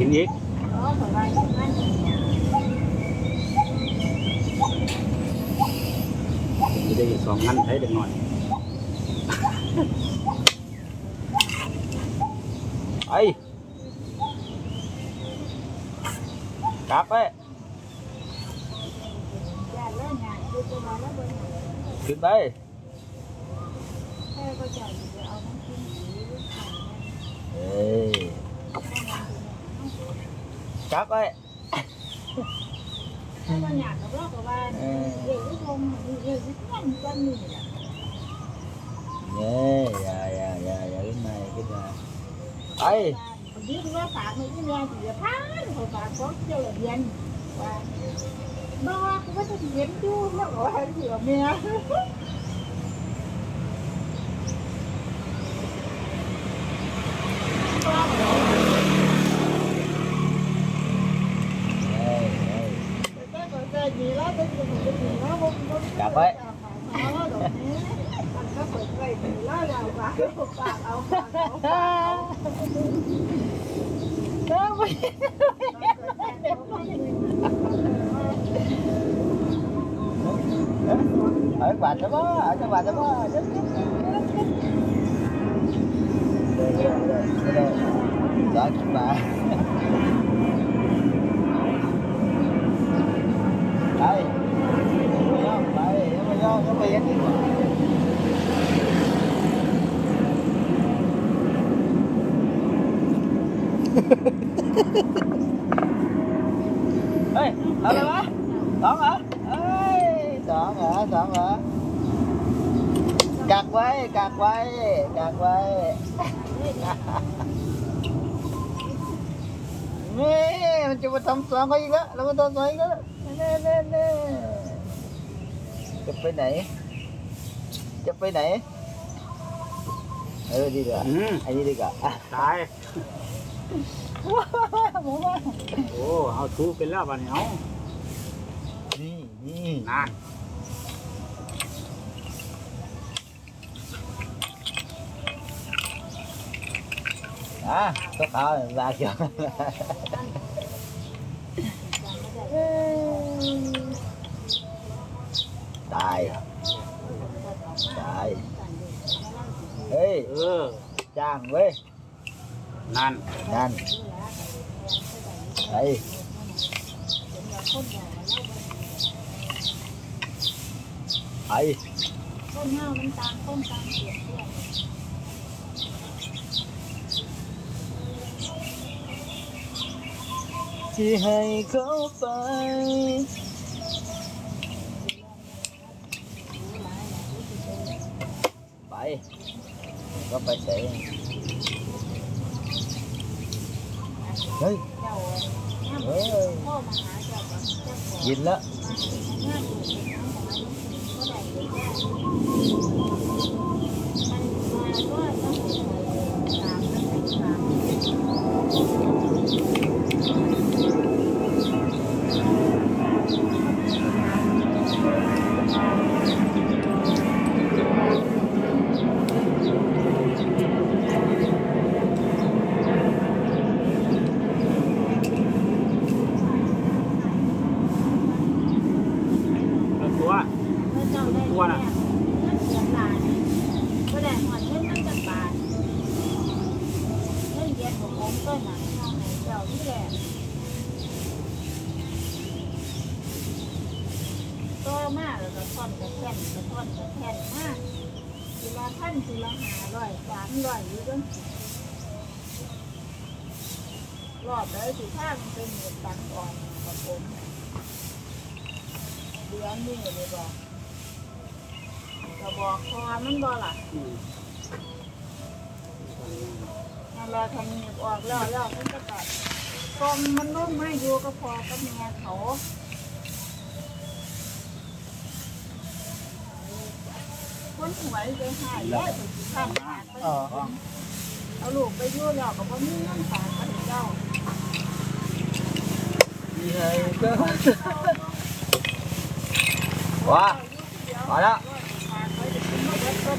chín viết đi còn anh thấy được ngồi ấy cáp ấy! Tuyệt đấy. Theo cô กลับไป ถ้ามันอยากกับเราก็ว่าเดี๋ยวชมเดี๋ยวมันกันนี่แหละ เนี่ยอย่าอย่าอย่าอย่าขึ้นมาอย่าขึ้นมาไป ยืดว่าฝากมือที่ Gặp ấy Đó vậy ở bà nó có, ở trong bà nó có. Rất thích đó chúng bà ê ở đây bác đón hả ê đón hả đón hả cắt quay cắt quay cắt quay nè mình chụp tông xoắn có gì đó là mình tông xoắn đó nè nè nè chụp bên này chụp bên này ừ đi được อืม anh đi đi cả ตาย muốn quá โอ้เอาทูเป็นแล้วบัดนี้เอา nè nè นาน à có khảo ra chưa Tài Tài Ê เออ Chàng với นั่น Nhanh Đây Đây ต้ นเงามันตามต้นตามเสียงด้วย Chỉ hay có phải Bảy Có phải sẽ Ê เจ้าเ นี่ย Ê พ่อมาหาเจ้าแบบเจ้าของ Nhìn đó งานอยู่ในน้ำของมันก็ได้ เลยมันมาก็ต้องสามกันไปตาม แล้วตัว เมื่อเจ้าได้แม่เงินเสียหลานก็ได้หอนเงินมันจะบาทเงินเย็นของผมก็หนังเข้าให้เจ้าที่ แหละต่อมาแล้วก็ท่อนกระแท่นกระท่อนกระแท่นมาทีละพันทีละห้าร้อยสามร้อยอยู่จนรอบเลยสิข้างเป็นเหมือนตันอ่อนกับผมเดือนนี้เลยบอกก็บอกพอมันบ่ล่ะอืมนั่นแหละทำเนียบออกแล้วแล้วมันก็ตัด กลมมันลงมาอยู่ก็พอกับแม่เขาคนหวยไปหายได้ถึงสิข้ามขาไปเอาลูกไปอยู่แล้วก็บ่มีเงินฝากมาให้เจ้า Chỉ hay có Quá Quá đó ฝากไว้จะกินมาเบิดต้น